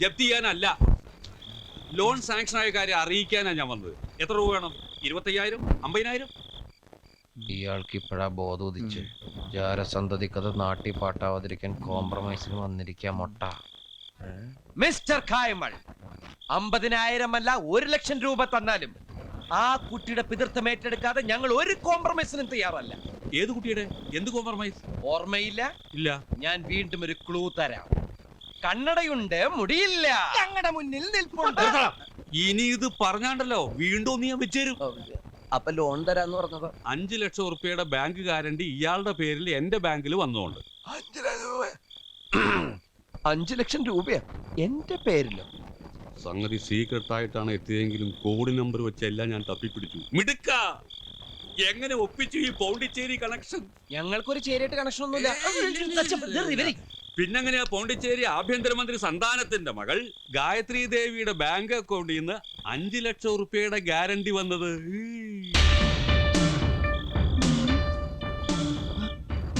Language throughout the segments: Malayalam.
ജപ്തി ചെയ്യാനല്ല. ലോൺ സാങ്ഷൻ ആയ കാര്യം അറിയിക്കാനാണ് ഞാൻ വന്നത്. എത്ര രൂപ വേണം? ഇരുപത്തയ്യായിരം? അമ്പതിനായിരം? ഇയാൾക്ക് ഇപ്പോഴാ ബോധം ഉദിച്ച് ജാരസന്തതിക്കത് നാട്ടി പാട്ടാവാതിരിക്കാൻ കോംപ്രമൈസിന് വന്നിരിക്കാം മൊട്ട. മിസ്റ്റർ കായമൾ അമ്പതിനായിരം അല്ല ഒരു ലക്ഷം രൂപ തന്നാലും ആ കുട്ടിയുടെ പിതൃത്വം ഏറ്റെടുക്കാതെ ഞങ്ങൾ ഒരു കോംപ്രമൈസിനും തയ്യാറല്ല. ഏത് കുട്ടിയുടെ? എന്ത് കോംപ്രമൈസ് ഓർമ്മയില്ല? ഇല്ല. ഞാൻ വീണ്ടും ഒരു ക്ലൂ തരാം. കണ്ണടയുണ്ട് മുടിയില്ല. ഞങ്ങളുടെ മുന്നിൽ നിൽപ്പുണ്ട്. ഇനി ഇത് പറഞ്ഞാണ്ടല്ലോ വീണ്ടും നീ ഞാൻ വെച്ചേരും. അപ്പൊ ലോൺ തരാന്ന് പറഞ്ഞത്? അഞ്ചു ലക്ഷം ഉറുപ്പിയുടെ ബാങ്ക് ഗ്യാരണ്ടി ഇയാളുടെ പേരിൽ എന്റെ ബാങ്കിൽ വന്നുകൊണ്ട് അഞ്ചു ലക്ഷം രൂപയാ? എന്റെ പേരിലോ? സംഗതി സീക്രട്ട് ആയിട്ടാണ് എത്തിയതെങ്കിലും കോഡ് നമ്പർ വെച്ചെല്ലാം ഞാൻ തപ്പിപ്പിടിച്ചു. മിടുക്ക! എങ്ങനെ ഒപ്പിച്ചു ഈ പോണ്ടിച്ചേരി കണക്ഷൻ ഞങ്ങൾക്കൊരു ചേരിയായിട്ട് കണക്ഷൻ ഒന്നുമില്ല. പിന്നെങ്ങനെയാ പോണ്ടിച്ചേരി ആഭ്യന്തരമന്ത്രി സന്താനത്തിന്റെ മകൾ ഗായത്രി ദേവിയുടെ ബാങ്ക് അക്കൗണ്ടിൽ നിന്ന് അഞ്ചു ലക്ഷം റുപ്യയുടെ ഗ്യാരണ്ടി വന്നത്?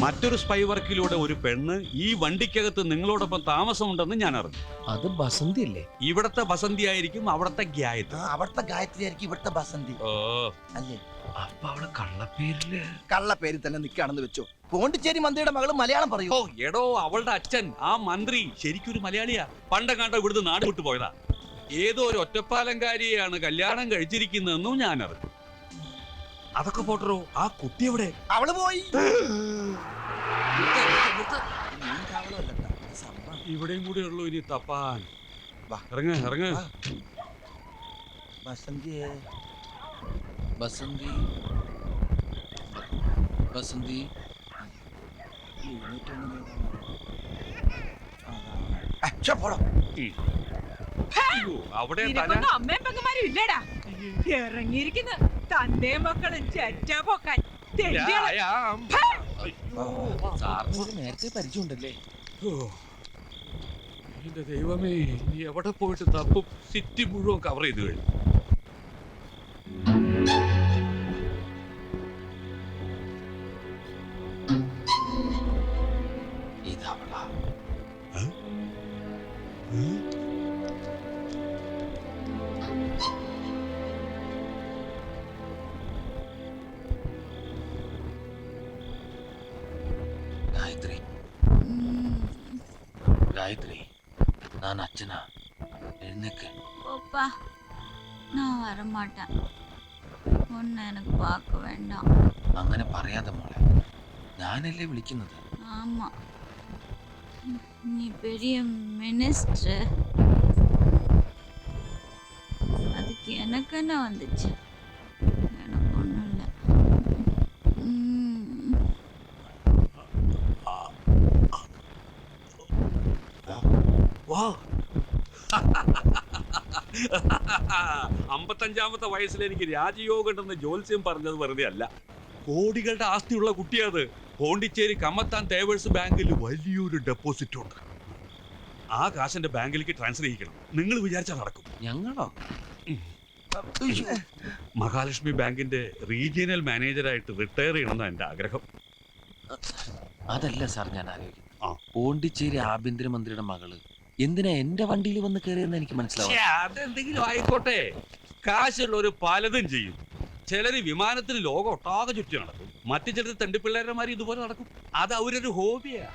മറ്റൊരു സ്പൈ വർക്കിലൂടെ ഒരു പെണ്ണ് ഈ വണ്ടിക്കകത്ത് നിങ്ങളോടൊപ്പം താമസമുണ്ടെന്ന് ഞാൻ അറിഞ്ഞു. അത് ബസന്തി അല്ലേ? ഇവിടത്തെ ബസന്തി ആയിരിക്കും അവിടത്തെ ഗായത്രി. അവിടുത്തെ ഗായത്രി ആയിരിക്കും ഇവിടത്തെ ബസന്തി. ഓ. അല്ലേ? അപ്പൊ അവൾ കള്ളപ്പേരിൽ? കള്ള പേരിൽ തന്നെ നിൽക്കുകയാണെന്ന് വെച്ചോ. പോണ്ടിച്ചേരി മന്ത്രിയുടെ മകൾ മലയാളം പറയൂ. ഓ എടോ അവളുടെ അച്ഛൻ. ആ മന്ത്രി ശരിക്കും ഒരു മലയാളിയാ. പണ്ടങ്ങാണ്ട ഇവിടുന്ന് നാട് വിട്ടു പോയതാ. ഏതോ ഒരു ഒറ്റപ്പാലങ്കാരിയെയാണ് കല്യാണം കഴിച്ചിരിക്കുന്നതെന്നും ഞാൻ അറിഞ്ഞു. അതൊക്കെ പോട്ടറോ. ആ കുട്ടി എവിടെ? അവൾ പോയി. ഇവിടെയും കൂടെ ഉള്ളു ഇനി തപ്പാൻ. വാ. ഇറങ്ങ ഇറങ്ങ. ബസന്തിയെ ബസന്തി. അവിടെ ഇറങ്ങിയിരിക്കുന്ന. തന്റെ മക്കൾ ചെറ്റ പൊക്കാൻ തെണ്ടികൾ. രായാം. സാറിന് ഇത് നേരത്തെ പരിചയമുണ്ടല്ലേ. എന്റെ ദൈവമേ നീ എവിടെ പോയിട്ട് തപ്പും സിറ്റി മുഴുവൻ കവർ ചെയ്ത് കഴിഞ്ഞു நான் அச்சனா எழுந்துக்கு போப்பா நான் வரமாட்டேன் ஒன்று எனக்கு பார்க்க வேண்டாம் അങ്ങനെ പറയാതെ മോളെ ഞാനല്ലേ വിളിക്കുന്നത് ஆமாம் நீ பெரிய மினிஸ்டர் அதுக்கு எனக்கு என்ன வந்துச்சு വാ അമ്പത്തഞ്ചാമത്തെ വയസ്സിൽ എനിക്ക് രാജയോഗം ഉണ്ടെന്ന് ജോത്സ്യം പറഞ്ഞത് വെറുതെ അല്ല. കോടികളുടെ ആസ്തിയുള്ള കുട്ടിയത് പോണ്ടിച്ചേരി കമ്മത്താൻ തേവേഴ്സ് ബാങ്കിൽ വലിയൊരു ഡെപ്പോസിറ്റ് ഉണ്ട്. ആ കാശിന്റെ ബാങ്കിലേക്ക് ട്രാൻസ്ഫർ ചെയ്യിക്കണം. നിങ്ങൾ വിചാരിച്ചാൽ നടക്കും. ഞങ്ങളോ? മഹാലക്ഷ്മി ബാങ്കിന്റെ റീജിയണൽ മാനേജറായിട്ട് റിട്ടയർ ചെയ്യണമെന്നാണ് എന്റെ ആഗ്രഹം. അതല്ല സാർ ഞാൻ. ആലോചിക്കുന്നത്. പോണ്ടിച്ചേരി ആഭ്യന്തരമന്ത്രിയുടെ മകൾ എന്തിനാ എന്റെ വണ്ടിയിൽ വന്ന് കയറിയെന്ന് എനിക്ക് മനസ്സിലാവും? ഛേ, അതെന്തെങ്കിലും ആയിക്കോട്ടെ. കാശുള്ളവർ പലതും ചെയ്യും. ചിലര് വിമാനത്തിന് ലോകം ഒട്ടാകെ ചുറ്റി നടക്കും. മറ്റു ചിലർ മാതിരി ഇതുപോലെ നടക്കും. അത് അവരൊരു ഹോബിയാ.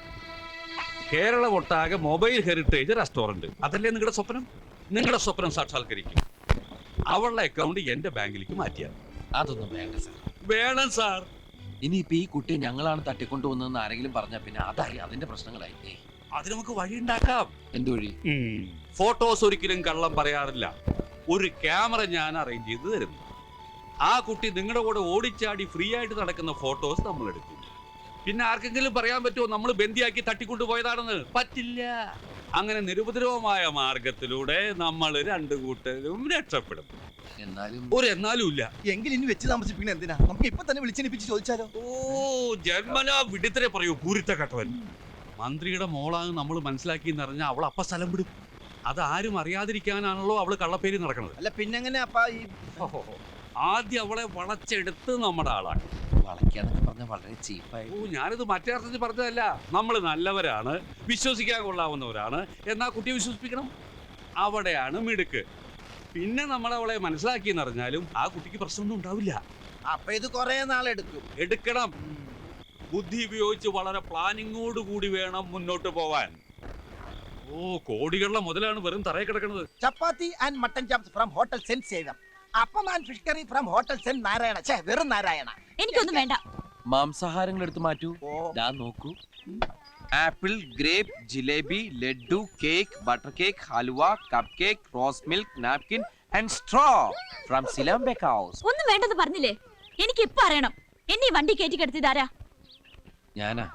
കേരളം ഒട്ടാകെ മൊബൈൽ ഹെറിറ്റേജ് റെസ്റ്റോറന്റ്. അതല്ലേ നിങ്ങളുടെ സ്വപ്നം? നിങ്ങളുടെ സ്വപ്നം സാക്ഷാത്കരിക്കും. അവളുടെ അക്കൗണ്ട് എന്റെ ബാങ്കിലേക്ക് മാറ്റിയാൽ അതൊന്നും വേണ്ട സാർ. വേണം സാർ. ഇനിയിപ്പോ ഈ കുട്ടിയെ ഞങ്ങളാണ് തട്ടിക്കൊണ്ടുവന്നതെന്ന് ആരെങ്കിലും പറഞ്ഞാൽ പിന്നെ അതായി അതിന്റെ പ്രശ്നങ്ങളായി ഏയ്, അത് നമുക്ക് വഴിയുണ്ടാക്കാം. എന്ത് വഴി? ഫോട്ടോസ് ഒരിക്കലും കള്ളം പറയാറില്ല. ഒരു ക്യാമറ ഞാൻ അറേഞ്ച് ചെയ്ത് തരുന്നു. ആ കുട്ടി നിങ്ങളുടെ കൂടെ ഓടിച്ചാടി ഫ്രീ ആയിട്ട് നടക്കുന്ന ഫോട്ടോസ് നമ്മൾ എടുക്കും. പിന്നെ ആർക്കെങ്കിലും പറയാൻ പറ്റുമോ? നമ്മൾ ബന്ദിയാക്കി തട്ടിക്കൊണ്ടുപോയതാണെന്ന് പറ്റില്ല. അങ്ങനെ നിരുപദ്രവമായ മാർഗത്തിലൂടെ നമ്മൾ രണ്ടു കൂട്ടരും രക്ഷപ്പെടും. എന്നാലും ഒരു എന്നാലും ഇല്ല. എങ്കിൽ ഇനി വെച്ച് താമസിപ്പിക്കണ എന്തിനാ? നമുക്ക് ഇപ്പൊ തന്നെ വിളിച്ചെണിപ്പിച്ച് ചോദിച്ചാലോ? ഓ ജന്മനാ വിടുത്തരെ പറയൂ പൂരിത്ത കട്ടവൻ മന്ത്രിയുടെ മോളാണ് നമ്മൾ മനസ്സിലാക്കി എന്നറിഞ്ഞാൽ അവൾ അപ്പ സ്ഥലം വിടും. അത് ആരും അറിയാതിരിക്കാനാണല്ലോ അവൾ കള്ളപ്പേരി നടക്കുന്നത്. അല്ല പിന്നെങ്ങനെ അപ്പ ഈ. ആദ്യം അവളെ വളച്ചെടുത്ത് നമ്മുടെ ആളാണ്. വളയ്ക്കാന്നൊക്കെ പറഞ്ഞാൽ വളരെ ചീപ്പായി. ഓ ഞാനിത് മറ്റേ അർത്ഥത്തിൽ പറഞ്ഞതല്ല. നമ്മൾ നല്ലവരാണ് വിശ്വസിക്കാൻ കൊള്ളാവുന്നവരാണ് എന്നാ കുട്ടിയെ വിശ്വസിപ്പിക്കണം? അവിടെയാണ് മിടുക്ക്. പിന്നെ നമ്മൾ അവളെ മനസ്സിലാക്കി എന്നറിഞ്ഞാലും ആ കുട്ടിക്ക് പ്രശ്നമൊന്നും ഉണ്ടാവില്ല. അപ്പൊ ഇത് കൊറേ നാളെടുക്കും. എടുക്കണം. ബുദ്ധി ഉപയോഗിച്ച് വളരെ പ്ലാനിങ്ങോട് കൂടി വേണം മുന്നോട്ട് പോവാൻ. ഓ കോടികളുടെ മുതലാണ് വെറും തറയിൽ കിടക്കുന്നത് chapati and mutton chops from hotel Saint സേവം appam and fish curry from hotel Saint Narayana ചേ വെറും നാരായണ. എനിക്കൊന്നും വേണ്ട. മാംസാഹാരങ്ങൾ എടുത്തു മാറ്റൂ. ഞാൻ ദാ നോക്കൂ. Apple grape jalebi laddu cake butter cake halwa cup cake rose milk napkin and straw from സിലം bake house ഒന്നും വേണ്ടെന്ന് പറഞ്ഞില്ലേ? എനിക്ക് ഇപ്പൊ അറിയണം. എന്നെ വണ്ടി കയറ്റി കിടത്തിയതാരാ ഞാനാ.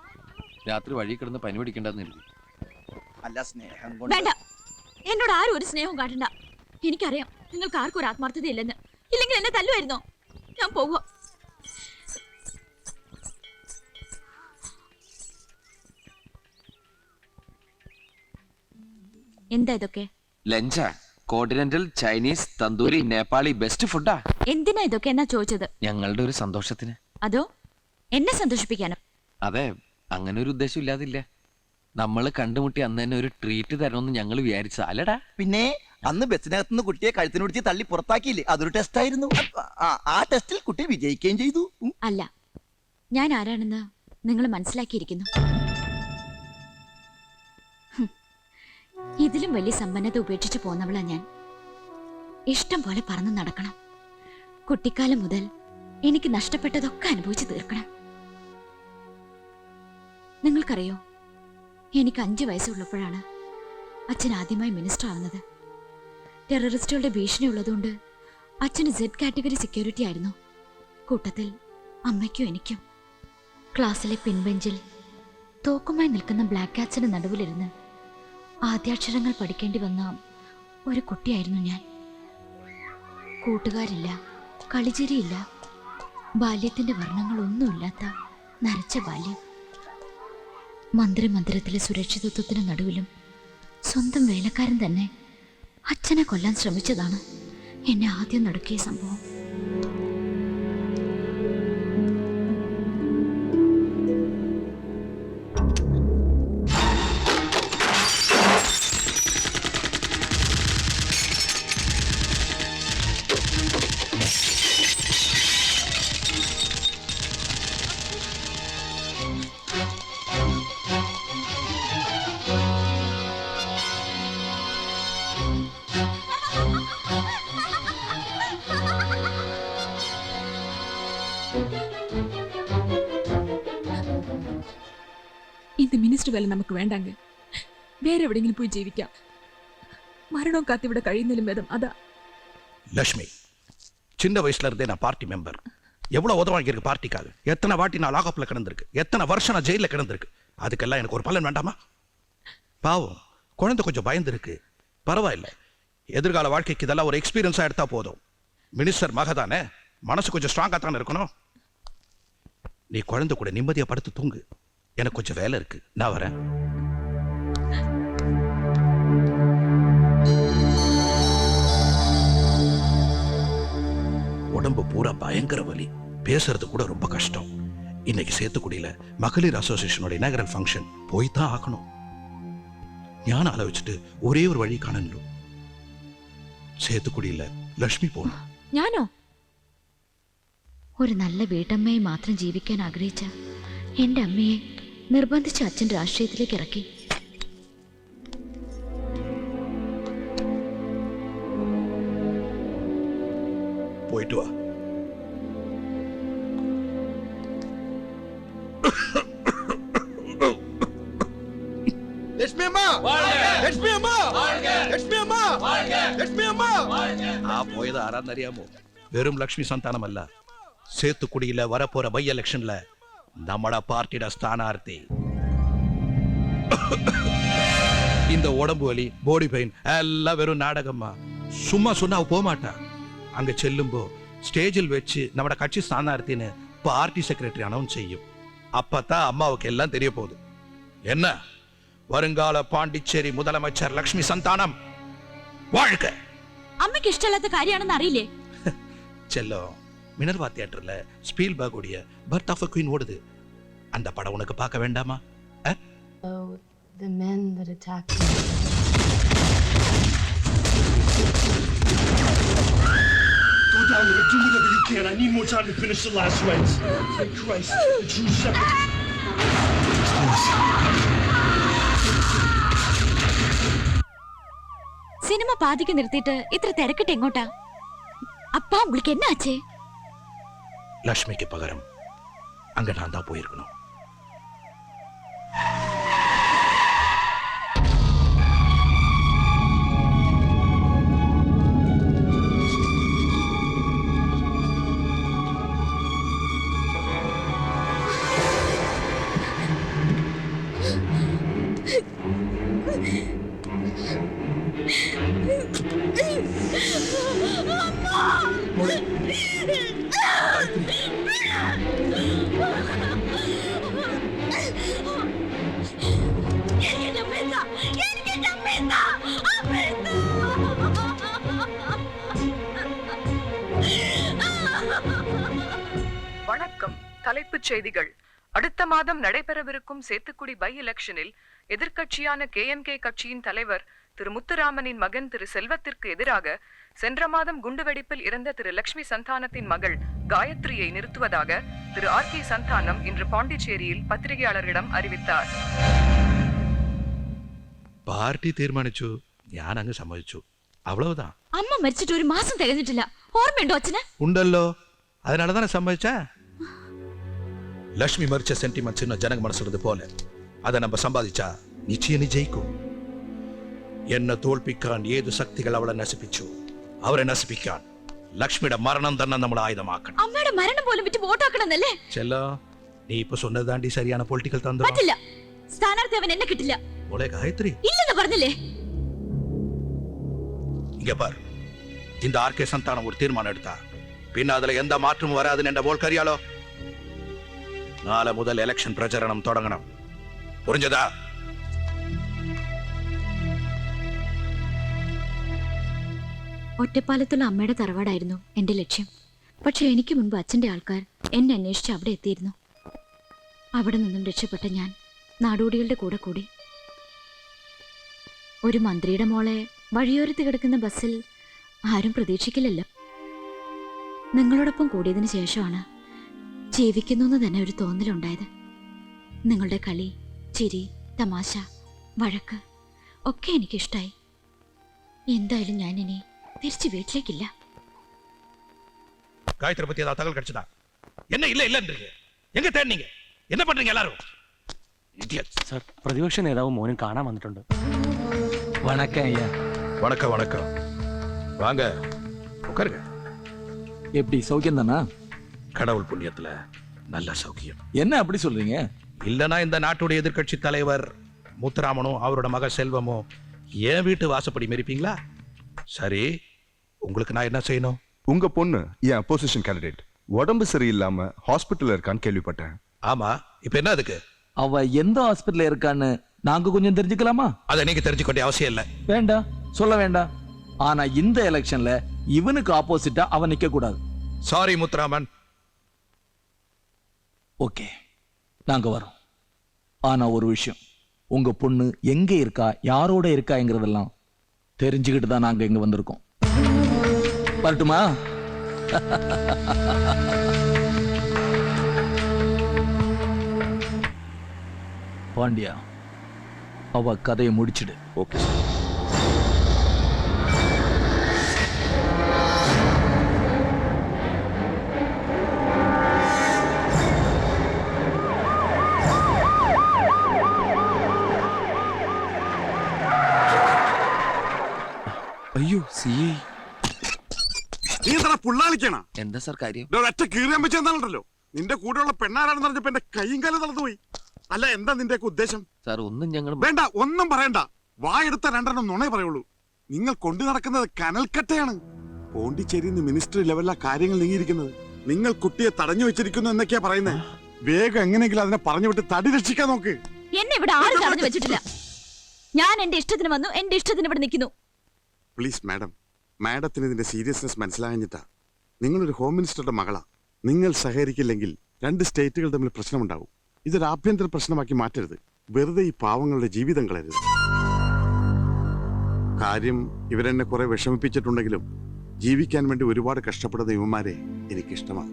രാത്രി വഴി കിടന്ന് പനി പിടിക്കണ്ടെന്ന് അല്ല സ്നേഹം കൊണ്ട് വേണ്ട. എന്നോട് ആരും ഒരു സ്നേഹവും കാട്ടണ്ട. എനിക്കറിയാം നിങ്ങൾക്ക് ആർക്കും ഒരു ആത്മാർത്ഥത ഇല്ലെന്ന് ഇല്ലെങ്കിൽ എന്നെ തല്ലുമായിരുന്നോ? ഞാൻ പോവുക. എന്താ ഇതൊക്കെ? ലഞ്ചാ. Continental Chinese tandoori Nepali best ഫുഡാ എന്തിനാ ഇതൊക്കെ എന്നാ ചോദിച്ചത്? ഞങ്ങളുടെ ഒരു സന്തോഷത്തിന്. അതോ? എന്നെ സന്തോഷിപ്പിക്കാനോ? അതെ അങ്ങനെ ഒരു ഉദ്ദേശം ഇല്ലാതില്ല. നമ്മൾ കണ്ടുമുട്ടി അന്ന് തന്നെ ഒരു ട്രീറ്റ് തരണമെന്ന് ഞങ്ങൾ വിചാരിച്ചു അല്ലടാ. പിന്നെ അന്ന് ബസ്സിനകത്ത് നിന്ന് കുട്ടിയെ കഴുത്തിന് പിടിച്ച് തള്ളി പുറത്താക്കിയില്ലേ? അതൊരു ടെസ്റ്റ് ആയിരുന്നു. ആ- ആ ടെസ്റ്റിൽ കുട്ടി വിജയിക്കുകയും ചെയ്തു. അല്ല ഞാൻ ആരാണെന്ന് നിങ്ങൾ മനസ്സിലാക്കിയിരിക്കുന്നു? ഇതിലും വലിയ സമ്പന്നത ഉപേക്ഷിച്ച് പോന്നവളാ ഞാൻ. ഇഷ്ടം പോലെ പറന്നു നടക്കണം. കുട്ടിക്കാലം മുതൽ എനിക്ക് നഷ്ടപ്പെട്ടതൊക്കെ അനുഭവിച്ചു തീർക്കണം. നിങ്ങൾക്കറിയോ? എനിക്ക് അഞ്ചു വയസ്സുള്ളപ്പോഴാണ് അച്ഛൻ ആദ്യമായി മിനിസ്റ്റർ ആവുന്നത്. ടെററിസ്റ്റുകളുടെ ഭീഷണി ഉള്ളതുകൊണ്ട് അച്ഛന് സെഡ് കാറ്റഗറി സെക്യൂരിറ്റി ആയിരുന്നു. കൂട്ടത്തിൽ അമ്മയ്ക്കും എനിക്കും. ക്ലാസ്സിലെ പിൻബെഞ്ചിൽ തോക്കുമായി നിൽക്കുന്ന ബ്ലാക്ക് കാറ്റ്സിന് നടുവിലിരുന്ന് ആദ്യാക്ഷരങ്ങൾ പഠിക്കേണ്ടി വന്ന ഒരു കുട്ടിയായിരുന്നു ഞാൻ. കൂട്ടുകാരില്ല കളിചിരിയില്ല ബാല്യത്തിന്റെ വർണങ്ങളൊന്നുമില്ലാത്ത നരച്ച ബാല്യം. മന്ദിരമന്ദിരത്തിലെ സുരക്ഷിതത്വത്തിന് നടുവിലും സ്വന്തം വേലക്കാരൻ തന്നെ അച്ഛനെ കൊല്ലാൻ ശ്രമിച്ചതാണ് എന്നെ ആദ്യം നടുക്കിയ സംഭവം. இந்த மினிஸ்டர் வேலை നമുക്ക് വേണ്ടാങ്ക വേറെ എവിടെയെങ്കിലും പോയി ജീവിക്കാം മരണവും കാത്തിവിടെ കഴിയുന്നതിലും ഭേദം അതാ லக்ஷ்மி சின்ன வயசுல இருந்தே நான் பார்ட்டி மெம்பர் எவ்வளவு உதவாங்கியிருக்கு பார்ட்டிக்காக எத்தனை வாட்டி நான் லாகப்ல கிடந்திருக்கு எத்தனை வருஷம் நான் ஜெயில கிடந்திருக்கு அதுக்கெல்லாம் எனக்கு ஒரு பலன் வேண்டாமா பாவம் குழந்தை கொஞ்சம் பயந்துருக்கு பரவாயில்ல எதிர்கால வாழ்க்கைக்கு இதெல்லாம் ஒரு எக்ஸ்பீரியன்ஸா எடுத்தா போதும் மினிஸ்டர் மக தானே மனசு கொஞ்சம் ஸ்ட்ராங்கா தானே இருக்கணும் நீ குழந்தை கூட நிம்மதியா படுத்து தூங்கு எனக்கு கொஞ்சம் வேலை இருக்கு நான் வரேன் உடம்பு பூரா பயங்கர வலி பேசுறது கூட ரொம்ப கஷ்டம் இன்னைக்கு சேத்துக்குடியில மகளிர் அசோசியேஷனோட இனாகரல் ஃபங்க்ஷன் போய் தான் ஆகணும் ஞானம் ஆலோசிச்சுட்டு ஒரே ஒரு வழி காணணும் சேத்துக்குடியில ലക്ഷ്മി പോണം ഞാനോ ഒരു നല്ല വീട്ടമ്മയെ മാത്രം ജീവിക്കാൻ ആഗ്രഹിച്ച എന്റെ അമ്മയെ നിർബന്ധിച്ച് അച്ഛൻ രാഷ്ട്രീയത്തിലേക്ക് ഇറക്കി പോയിട്ട് വാ ലക്ഷ്മി അമ്മ ലക്ഷ്മി അമ്മ ലക്ഷ്മി അമ്മ ലക്ഷ്മി അമ്മ ആ പോയത് ആരാന്നറിയാമോ വെറും ലക്ഷ്മി സന്താനമല്ല சேத்துக்குடியில வரப்போற பை எலெக்ஷன்ல நம்மட பார்ட்டியோட ஸ்தானார்த்தி இந்த உடம்பு வலி பாடி பெயின் எல்லாம் வெறும் நாடகம்மா சும்மா சொன்னா அவ போக மாட்டா அங்க செல்லும்போ ஸ்டேஜில் வச்சு நம்மட கட்சி ஸ்தானார்த்தின்னு பார்ட்டி செக்ரட்டரி அனௌன்ஸ் செய்யும் அப்பதான் அம்மாவுக்கு எல்லாம் தெரிய போகுது என்ன வருங்கால பாண்டிச்சேரி முதலமைச்சர் லக்ஷ்மி சந்தானம் வாழ்க അമ്മയ്ക്ക് ഇഷ്ടമല്ലാത്ത കാര്യമാണെന്ന് അറിയില്ലേ செல்லம் மினர்வா தியேட்டர்ல ஸ்பீல்பர்க் உடைய பர்த் ஆஃப் குயின் ஓடுது அந்த படம் உனக்கு பார்க்க வேண்டாமா? Oh, the men that attacked me. Go down cinema പാതിക്ക് നിർത്തിയിട്ട് ഇത്ര തിരക്കിട്ട് എങ്ങോട്ടാ அப்பா உங்களுக்கு என்ன ஆச்சு? லக்ஷ்மிக்கு பகரம். அங்க நான் போயிருக்கணும். அடுத்த மாதம் நடைபெறவிருக்கும் சேத்துக்குடி பை எலெக்ஷனில் எதிர்க்கட்சியான கே கட்சியின் தலைவர் திரு முத்துராமனின் மகன் திரு செல்வத்திற்கு எதிராக சென்ற மாதம் குண்டுவெடிப்பில் இறந்த திரு லட்சுமி சந்தானத்தின் மகள் காயத்ரியை நிறுத்துவதாக திரு ஆர் கே சந்தானம் இன்று பாண்டிச்சேரியில் பத்திரிகையாளர்களிடம் அறிவித்தார். பார்ட்டி தீர்மானிச்சு ഞാൻ അങ്ങ് സമ്മതിച്ചു അവളവതാ അമ്മ മരിച്ചിട്ട് ഒരു മാസം തികഞ്ഞിട്ടില്ല ഓർമ്മയുണ്ടോ അച്ഛന് ഉണ്ടല്ലോ അതിനാണ് തന്നെ സമ്മതിച്ചാ லக்ஷ்மி மறிச்ச சென்டிமெண்ட்ஸ் இன்னும் ஜனங்க மனசுறது போல அதை நம்ம சம்பாதிச்சா நிச்சயம் நீ ஜெயிக்கும் என்ன തോൽപ്പിക്കാൻ ഏതു ശക്തികൾ അവളെ നശിപ്പിച്ചു അവരെ നശിപ്പിക്കാൻ ലക്ഷ്മിയുടെ മരണം തന്നെ നമ്മൾ ആയുധമാക്കണം അമ്മയുടെ മരണം പോലും വിറ്റ് വോട്ടാക്കണമെന്നല്ലേ ചെല്ലോ നീ ഇപ്പൊ சொன்னதாண்டி சரியான പൊളിറ്റിക്കൽ തന്ത്രം പറ്റില്ല സ്ഥാനാർത്ഥി അവൻ എന്നെ കിട്ടില്ല മോളെ ഗായത്രി ഇല്ലെന്ന് പറഞ്ഞില്ലേ இங்க பார் இந்த ஆர்கே சந்தானம் ஒரு தீர்மானம் எடுத்தா பின்ன அதுல எந்த மாற்றமும் வராதுன்னு என்ற போல் கரியாலோ നാളെ മുതൽ ഇലക്ഷൻ പ്രചരണം തുടങ്ങണം. പുറിഞ്ഞതാ ഒറ്റപ്പാലത്തുള്ള അമ്മയുടെ തറവാടായിരുന്നു എന്റെ ലക്ഷ്യം. പക്ഷെ എനിക്ക് മുൻപ് അച്ഛന്റെ ആൾക്കാർ എന്നെ അന്വേഷിച്ച് അവിടെ എത്തിയിരുന്നു. അവിടെ നിന്നും രക്ഷപ്പെട്ട ഞാൻ നാടോടികളുടെ കൂടെ കൂടി. ഒരു മന്ത്രിയുടെ മോളെ വഴിയോരത്ത് കിടക്കുന്ന ബസ്സിൽ ആരും പ്രതീക്ഷിക്കില്ലല്ലോ. നിങ്ങളോടൊപ്പം കൂടിയതിനു ശേഷമാണ് ജീവിക്കുന്നു എന്ന് തന്നെ ഒരു തോന്നലുണ്ടായത് നിങ്ങളുടെ കളി ചിരി തമാശ വഴക്ക് ഒക്കെ എനിക്കിഷ്ടായി എന്തായാലും ഞാൻ ഇനി തിരിച്ചു വീട്ടിലേക്കില്ല காயத்ரி பத்தி ஏதாவது தகவல் கிடைச்சதா என்ன இல்ல இல்லன்றீங்க எங்க தேடினீங்க என்ன பண்றீங்க எல்லாரும் Idiots. സാർ പ്രതിപക്ഷ നേതാവ് മോനും കാണാൻ വന്നിട്ടുണ്ട് வணக்கம் ஐயா வணக்கம் வணக்கம் வாங்க உட்காருங்க எப்படி சௌக்கியம் தானா கடவுள் புண்ணியத்துல நல்ல சௌக்கியம். என்ன அப்படி சொல்றீங்க? இல்லனா இந்த நாட்டுடைய எதிர்க்கட்சி தலைவர் முத்துராமனும் அவரோட மக செல்வமும் என் வீட்டு வாசப்படி மெரிப்பீங்களா? சரி உங்களுக்கு நான் என்ன செய்யணும்? உங்க பொண்ணு என் அப்போசிஷன் கேண்டிடேட் உடம்பு சரியில்லாம ஹாஸ்பிட்டல்ல இருக்கான்னு கேள்விப்பட்டேன். ஆமா இப்ப என்ன அதுக்கு? அவ எந்த ஹாஸ்பிட்டல்ல இருக்கான்னு நாங்க கொஞ்சம் தெரிஞ்சுக்கலாமா? அதை நீங்க தெரிஞ்சுக்க வேண்டிய அவசியம் இல்லை. வேண்டாம் சொல்ல வேண்டாம் ஆனா இந்த எலெக்ஷன்ல இவனுக்கு ஆப்போசிட்டா அவன் நிக்க கூடாது சாரி முத்துராமன் ஓகே நாங்கள் வரோம். ஆனால் ஒரு விஷயம் உங்கள் பொண்ணு எங்கே இருக்கா யாரோட இருக்காங்கிறதெல்லாம் தெரிஞ்சுக்கிட்டு தான் நாங்கள் இங்கே வந்திருக்கோம். வரட்டுமா? பாண்டியா அவ கதையை முடிச்சிடு. Okay sir. സി. നീ എന്താ പുള്ളാളിക്കണ? എന്താ സാർ കാര്യം? ഒറ്റ കീറിയാൻ വെച്ച് എന്താണല്ലോ നിന്റെ കൂടെയുള്ള പെണ്ണാരാണെന്ന് പറഞ്ഞപ്പോ എന്റെ കൈയും കാലം തളർന്നുപോയി. അല്ല എന്താ നിന്റെ ഉദ്ദേശം? സാർ ഒന്നും ഞങ്ങൾ വേണ്ട ഒന്നും പറയണ്ട. വായെടുത്ത രണ്ടെണ്ണം നുണേ പറയുള്ളൂ. നിങ്ങൾ കൊണ്ടു നടക്കുന്നത് കനൽക്കട്ടയാണ്. പോണ്ടിച്ചേരിയിൽ നിന്ന് മിനിസ്റ്റർ ലെവലിലാ കാര്യങ്ങൾ നീങ്ങിയിരിക്കുന്നത്. നിങ്ങൾ കുട്ടിയെ തടഞ്ഞു വെച്ചിരിക്കുന്നു എന്നൊക്കെയാ പറയുന്നത് വേഗം എങ്ങനെയെങ്കിലും അതിനെ പറഞ്ഞു വിട്ട് തടി രക്ഷിക്കാൻ നോക്ക്. എന്നെ ഇവിടെ ആരും തടഞ്ഞു വെച്ചിട്ടില്ല. ഞാൻ എന്റെ ഇഷ്ടത്തിന് വന്നു എന്റെ ഇഷ്ടത്തിന് ഇവിടെ നിൽക്കുന്നു. Please madam. മാഡത്തിന് ഇതിന്റെ സീരിയസ്നെസ് മനസ്സിലാകഞ്ഞിട്ടാ നിങ്ങളൊരു ഹോം മിനിസ്റ്ററുടെ മകളാ. നിങ്ങൾ സഹകരിക്കില്ലെങ്കിൽ രണ്ട് സ്റ്റേറ്റുകൾ തമ്മിൽ പ്രശ്നമുണ്ടാവും. ഇതൊരു ആഭ്യന്തര പ്രശ്നമാക്കി മാറ്റരുത്. വെറുതെ ഈ പാവങ്ങളുടെ ജീവിതം കളരുത് കാര്യം ഇവരെന്നെ കുറെ വിഷമിപ്പിച്ചിട്ടുണ്ടെങ്കിലും ജീവിക്കാൻ വേണ്ടി ഒരുപാട് കഷ്ടപ്പെടുന്ന യുവമാരെ എനിക്കിഷ്ടമാണ്.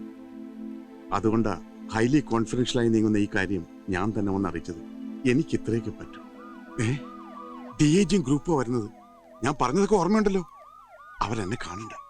അതുകൊണ്ട് ഹൈലി കോൺഫിഡൻഷ്യലായി നീങ്ങുന്ന ഈ കാര്യം ഞാൻ തന്നെ ഒന്ന് അറിയിച്ചത്. എനിക്ക് ഇത്രയൊക്കെ പറ്റും. ഏ? ഡി ഏജിങ് ഗ്രൂപ്പ് വരുന്നത്. ഞാൻ പറഞ്ഞതൊക്കെ ഓർമ്മയുണ്ടല്ലോ. അവരെന്നെ കാണണ്ട.